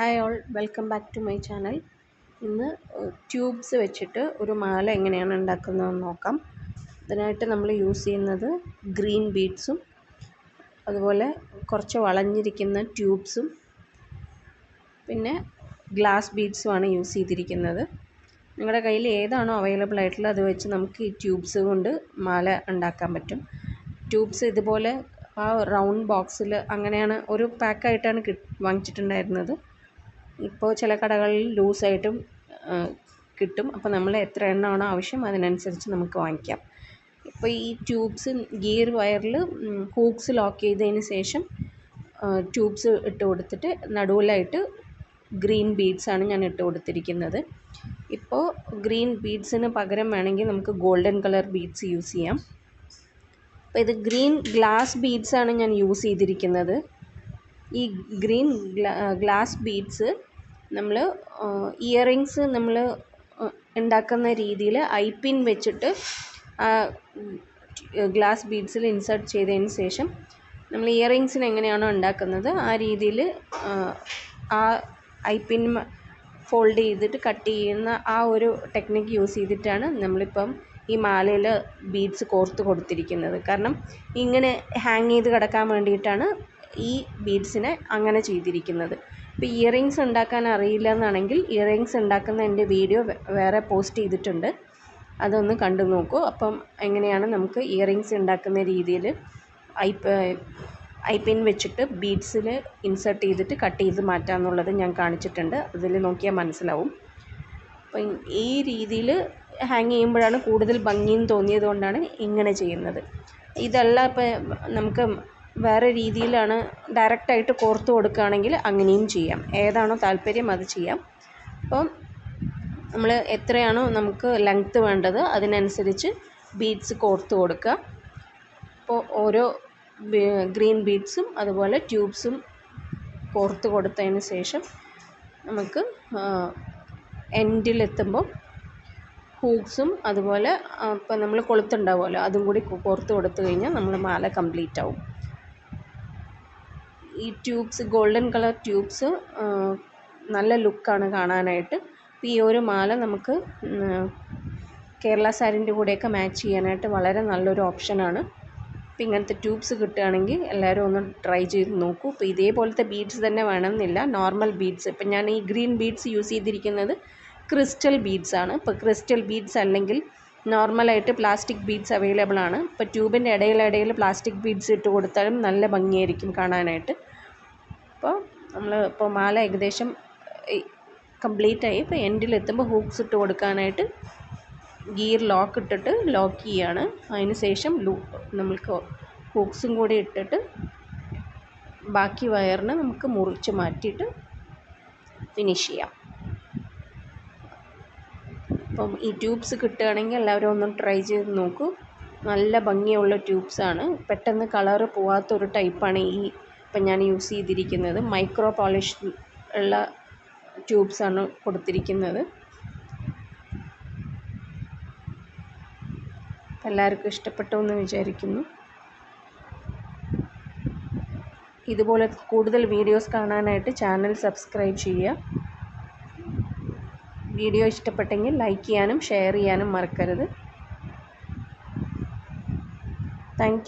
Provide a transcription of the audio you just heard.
Hi all welcome back to my channel ഇന്ന് tubes വെച്ചിട്ട് ഒരു മാല എങ്ങനെയാണ് ഉണ്ടാക്കുന്നതെന്ന് നോക്കാം. അതിനായിട്ട് നമ്മൾ യൂസ് ചെയ്യുന്നത് ഗ്രീൻ ബീഡ്സും അതുപോലെ കുറച്ച് വളഞ്ഞിരിക്കുന്ന ട്യൂബ്സും പിന്നെ ഗ്ലാസ് ബീഡ്സുമാണ് യൂസ് ചെയ്തിരിക്കുന്നത്. നിങ്ങളുടെ കയ്യിൽ ഏതാണോ അവൈലബിൾ ആയിട്ടുള്ളത് അത് വെച്ച് നമുക്ക് ഈ ട്യൂബ്സ് കൊണ്ട് മാല ഉണ്ടാക്കാൻ പറ്റും. ട്യൂബ്സ് ഇതുപോലെ ആ റൗണ്ട് ബോക്സിൽ അങ്ങനെയാണ് ഒരു പാക്കായിട്ടാണ് കി വാങ്ങിച്ചിട്ടുണ്ടായിരുന്നത്. ഇപ്പോൾ ചില കടകളിൽ ലൂസായിട്ടും കിട്ടും. അപ്പോൾ നമ്മൾ എത്ര എണ്ണമാണോ ആവശ്യം അതിനനുസരിച്ച് നമുക്ക് വാങ്ങിക്കാം. ഇപ്പോൾ ഈ ട്യൂബ്സ് ഗിയർ വയറിൽ ഹൂക്സ് ലോക്ക് ചെയ്തതിന് ശേഷം ട്യൂബ്സ് ഇട്ട് കൊടുത്തിട്ട് നടുവിലായിട്ട് ഗ്രീൻ ബീഡ്സാണ് ഞാൻ ഇട്ട് കൊടുത്തിരിക്കുന്നത്. ഇപ്പോൾ ഗ്രീൻ ബീഡ്സിന് പകരം വേണമെങ്കിൽ നമുക്ക് ഗോൾഡൻ കളർ ബീഡ്സ് യൂസ് ചെയ്യാം. അപ്പോൾ ഇത് ഗ്രീൻ ഗ്ലാസ് ബീഡ്സാണ് ഞാൻ യൂസ് ചെയ്തിരിക്കുന്നത്. ഈ ഗ്രീൻ ഗ്ലാസ് ബീഡ്സ് നമ്മൾ ഇയറിങ്സ് നമ്മൾ ഉണ്ടാക്കുന്ന രീതിയിൽ ഐ പിൻ വെച്ചിട്ട് ആ ഗ്ലാസ് ബീഡ്സിൽ ഇൻസേർട്ട് ചെയ്തതിന് ശേഷം നമ്മൾ ഇയറിങ്സിന് എങ്ങനെയാണോ ഉണ്ടാക്കുന്നത് ആ രീതിയിൽ ആ ഐ പിൻ ഫോൾഡ് ചെയ്തിട്ട് കട്ട് ചെയ്യുന്ന ആ ഒരു ടെക്നിക്ക് യൂസ് ചെയ്തിട്ടാണ് നമ്മളിപ്പം ഈ മാലയിൽ ബീഡ്സ് കോർത്ത് കൊടുത്തിരിക്കുന്നത്. കാരണം ഇങ്ങനെ ഹാങ് ചെയ്ത് കിടക്കാൻ വേണ്ടിയിട്ടാണ് ഈ ബീഡ്സിനെ അങ്ങനെ ചെയ്തിരിക്കുന്നത്. ഇപ്പോൾ ഇയറിങ്സ് ഉണ്ടാക്കാൻ അറിയില്ല എന്നാണെങ്കിൽ ഇയറിങ്സ് ഉണ്ടാക്കുന്ന എന്റെ വീഡിയോ വേറെ പോസ്റ്റ് ചെയ്തിട്ടുണ്ട്. അതൊന്ന് കണ്ടു നോക്കൂ. അപ്പം എങ്ങനെയാണ് നമുക്ക് ഇയറിങ്സ് ഉണ്ടാക്കുന്ന രീതിയിൽ ഐ ഐ പിൻ വെച്ചിട്ട് ബീഡ്സിൽ ഇൻസേർട്ട് ചെയ്തിട്ട് കട്ട് ചെയ്ത് മാറ്റാമെന്നുള്ളത് ഞാൻ കാണിച്ചിട്ടുണ്ട്. അതിൽ നോക്കിയാൽ മനസ്സിലാവും. അപ്പം ഈ രീതിയിൽ ഹാങ് ചെയ്യുമ്പോഴാണ് കൂടുതൽ ഭംഗിയും തോന്നിയത് കൊണ്ടാണ് ഇങ്ങനെ ചെയ്യുന്നത്. ഇതല്ല ഇപ്പം നമുക്ക് വേറെ രീതിയിലാണ് ഡയറക്റ്റായിട്ട് കോർത്ത് കൊടുക്കുകയാണെങ്കിൽ അങ്ങനെയും ചെയ്യാം. ഏതാണോ താല്പര്യം അത് ചെയ്യാം. അപ്പം നമ്മൾ എത്രയാണോ നമുക്ക് ലെങ്ത്ത് വേണ്ടത് അതിനനുസരിച്ച് ബീഡ്സ് കോർത്ത് കൊടുക്കുക. അപ്പോൾ ഓരോ ഗ്രീൻ ബീഡ്സും അതുപോലെ ട്യൂബ്സും കോർത്ത് കൊടുത്തതിന് ശേഷം നമുക്ക് എൻഡിലെത്തുമ്പോൾ ഹൂക്സും അതുപോലെ ഇപ്പം നമ്മൾ കൊളുത്തുണ്ടാവുമല്ലോ അതും കൂടി കോർത്ത് കൊടുത്തു കഴിഞ്ഞാൽ നമ്മൾ മാല കംപ്ലീറ്റ് ആവും. ഈ ട്യൂബ്സ് ഗോൾഡൻ കളർ ട്യൂബ്സ് നല്ല ലുക്കാണ് കാണാനായിട്ട്. ഈ ഒരു മാല നമുക്ക് കേരള സാരിന്റെ കൂടെയൊക്കെ മാച്ച് ചെയ്യാനായിട്ട് വളരെ നല്ലൊരു ഓപ്ഷനാണ് അപ്പോൾ ഇങ്ങനത്തെ ട്യൂബ്സ് കിട്ടുകയാണെങ്കിൽ എല്ലാവരും ഒന്ന് ട്രൈ ചെയ്ത് നോക്കൂ. ഇപ്പോൾ ഇതേപോലത്തെ ബീഡ്സ് തന്നെ വേണമെന്നില്ല. നോർമൽ ബീഡ്സ് ഇപ്പം ഞാൻ ഈ ഗ്രീൻ ബീഡ്സ് യൂസ് ചെയ്തിരിക്കുന്നത് ക്രിസ്റ്റൽ ബീഡ്സ് ആണ്. ഇപ്പോൾ ക്രിസ്റ്റൽ ബീഡ്സ് അല്ലെങ്കിൽ നോർമലായിട്ട് പ്ലാസ്റ്റിക് ബീഡ്സ് അവൈലബിൾ ആണ്. ഇപ്പോൾ ട്യൂബിന്റെ ഇടയിലിടയിൽ പ്ലാസ്റ്റിക് ബീഡ്സ് ഇട്ട് കൊടുത്താലും നല്ല ഭംഗിയായിരിക്കും കാണാനായിട്ട്. അപ്പോൾ നമ്മൾ ഇപ്പോൾ മാല ഏകദേശം കംപ്ലീറ്റ് ആയി. ഇപ്പോൾ എൻഡിലെത്തുമ്പോൾ ഹൂക്സ് ഇട്ട് കൊടുക്കാനായിട്ട് ഗിയർ ലോക്ക് ഇട്ടിട്ട് ലോക്ക് ചെയ്യാണ്. അതിന് ശേഷം ലൂ നമ്മൾക്ക് ഹൂക്സും കൂടി ഇട്ടിട്ട് ബാക്കി വയറിന് നമുക്ക് മുറിച്ച് മാറ്റിയിട്ട് ഫിനിഷ് ചെയ്യാം. അപ്പം ഈ ട്യൂബ്സ് കിട്ടുകയാണെങ്കിൽ എല്ലാവരും ഒന്ന് ട്രൈ ചെയ്ത് നോക്കൂ. നല്ല ഭംഗിയുള്ള ട്യൂബ്സാണ് പെട്ടെന്ന് കളറ് പോവാത്തൊരു ടൈപ്പാണ് ഈ ഇപ്പം ഞാൻ യൂസ് ചെയ്തിരിക്കുന്നത്. മൈക്രോ പോളിഷ് ഉള്ള ട്യൂബ്സാണ് കൊടുത്തിരിക്കുന്നത്. എല്ലാവർക്കും ഇഷ്ടപ്പെട്ടു എന്ന് വിചാരിക്കുന്നു. ഇതുപോലെ കൂടുതൽ വീഡിയോസ് കാണാനായിട്ട് ചാനൽ സബ്സ്ക്രൈബ് ചെയ്യുക. വീഡിയോ ഇഷ്ടപ്പെട്ടെങ്കിൽ ലൈക്ക് ചെയ്യാനും ഷെയർ ചെയ്യാനും മറക്കരുത്. താങ്ക്